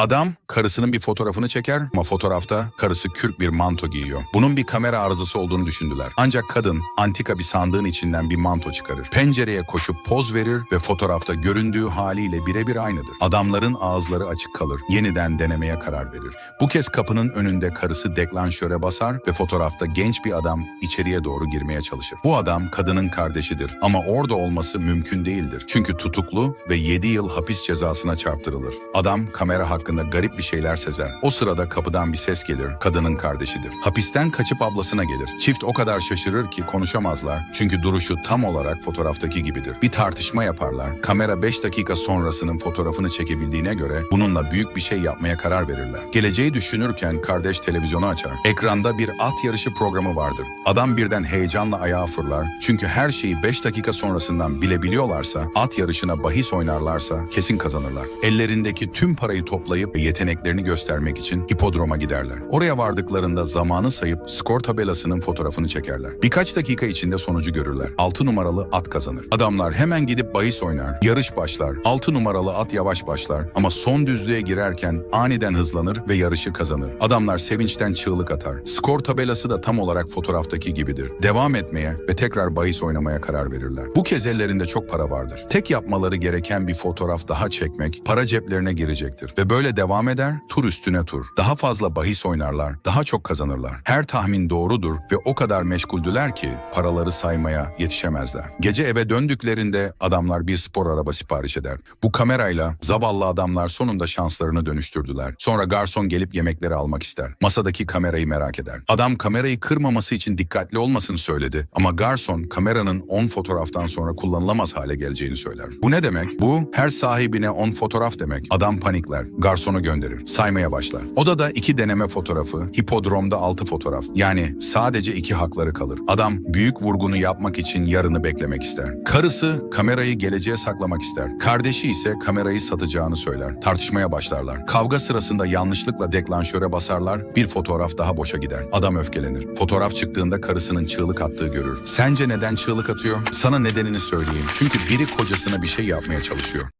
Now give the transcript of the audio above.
Adam karısının bir fotoğrafını çeker ama fotoğrafta karısı kürk bir manto giyiyor. Bunun bir kamera arızası olduğunu düşündüler. Ancak kadın antika bir sandığın içinden bir manto çıkarır. Pencereye koşup poz verir ve fotoğrafta göründüğü haliyle birebir aynıdır. Adamların ağızları açık kalır. Yeniden denemeye karar verir. Bu kez kapının önünde karısı deklanşöre basar ve fotoğrafta genç bir adam içeriye doğru girmeye çalışır. Bu adam kadının kardeşidir ama orada olması mümkün değildir. Çünkü tutuklu ve 7 yıl hapis cezasına çarptırılır. Adam kamera hakkında garip bir şeyler sezer. O sırada kapıdan bir ses gelir. Kadının kardeşidir. Hapisten kaçıp ablasına gelir. Çift o kadar şaşırır ki konuşamazlar. Çünkü duruşu tam olarak fotoğraftaki gibidir. Bir tartışma yaparlar. Kamera 5 dakika sonrasının fotoğrafını çekebildiğine göre bununla büyük bir şey yapmaya karar verirler. Geleceği düşünürken kardeş televizyonu açar. Ekranda bir at yarışı programı vardır. Adam birden heyecanla ayağa fırlar. Çünkü her şeyi 5 dakika sonrasından bilebiliyorlarsa, at yarışına bahis oynarlarsa kesin kazanırlar. Ellerindeki tüm parayı toplayıp ve yeteneklerini göstermek için hipodroma giderler. Oraya vardıklarında zamanı sayıp skor tabelasının fotoğrafını çekerler. Birkaç dakika içinde sonucu görürler. 6 numaralı at kazanır. Adamlar hemen gidip bahis oynar. Yarış başlar. 6 numaralı at yavaş başlar ama son düzlüğe girerken aniden hızlanır ve yarışı kazanır. Adamlar sevinçten çığlık atar. Skor tabelası da tam olarak fotoğraftaki gibidir. Devam etmeye ve tekrar bahis oynamaya karar verirler. Bu kez ellerinde çok para vardır. Tek yapmaları gereken bir fotoğraf daha çekmek, para ceplerine girecektir. Ve böyle devam eder, tur üstüne tur. Daha fazla bahis oynarlar, daha çok kazanırlar. Her tahmin doğrudur ve o kadar meşguldüler ki paraları saymaya yetişemezler. Gece eve döndüklerinde adamlar bir spor araba sipariş eder. Bu kamerayla zavallı adamlar sonunda şanslarını dönüştürdüler. Sonra garson gelip yemekleri almak ister. Masadaki kamerayı merak eder. Adam kamerayı kırmaması için dikkatli olmasını söyledi ama garson kameranın 10 fotoğraftan sonra kullanılamaz hale geleceğini söyler. Bu ne demek? Bu her sahibine 10 fotoğraf demek. Adam panikler, garsonu gönderir, saymaya başlar. Odada iki deneme fotoğrafı, hipodromda 6 fotoğraf. Yani sadece iki hakları kalır. Adam büyük vurgunu yapmak için yarını beklemek ister. Karısı kamerayı geleceğe saklamak ister. Kardeşi ise kamerayı satacağını söyler. Tartışmaya başlarlar. Kavga sırasında yanlışlıkla deklanşöre basarlar. Bir fotoğraf daha boşa gider. Adam öfkelenir. Fotoğraf çıktığında karısının çığlık attığı görür. Sence neden çığlık atıyor? Sana nedenini söyleyeyim. Çünkü biri kocasına bir şey yapmaya çalışıyor.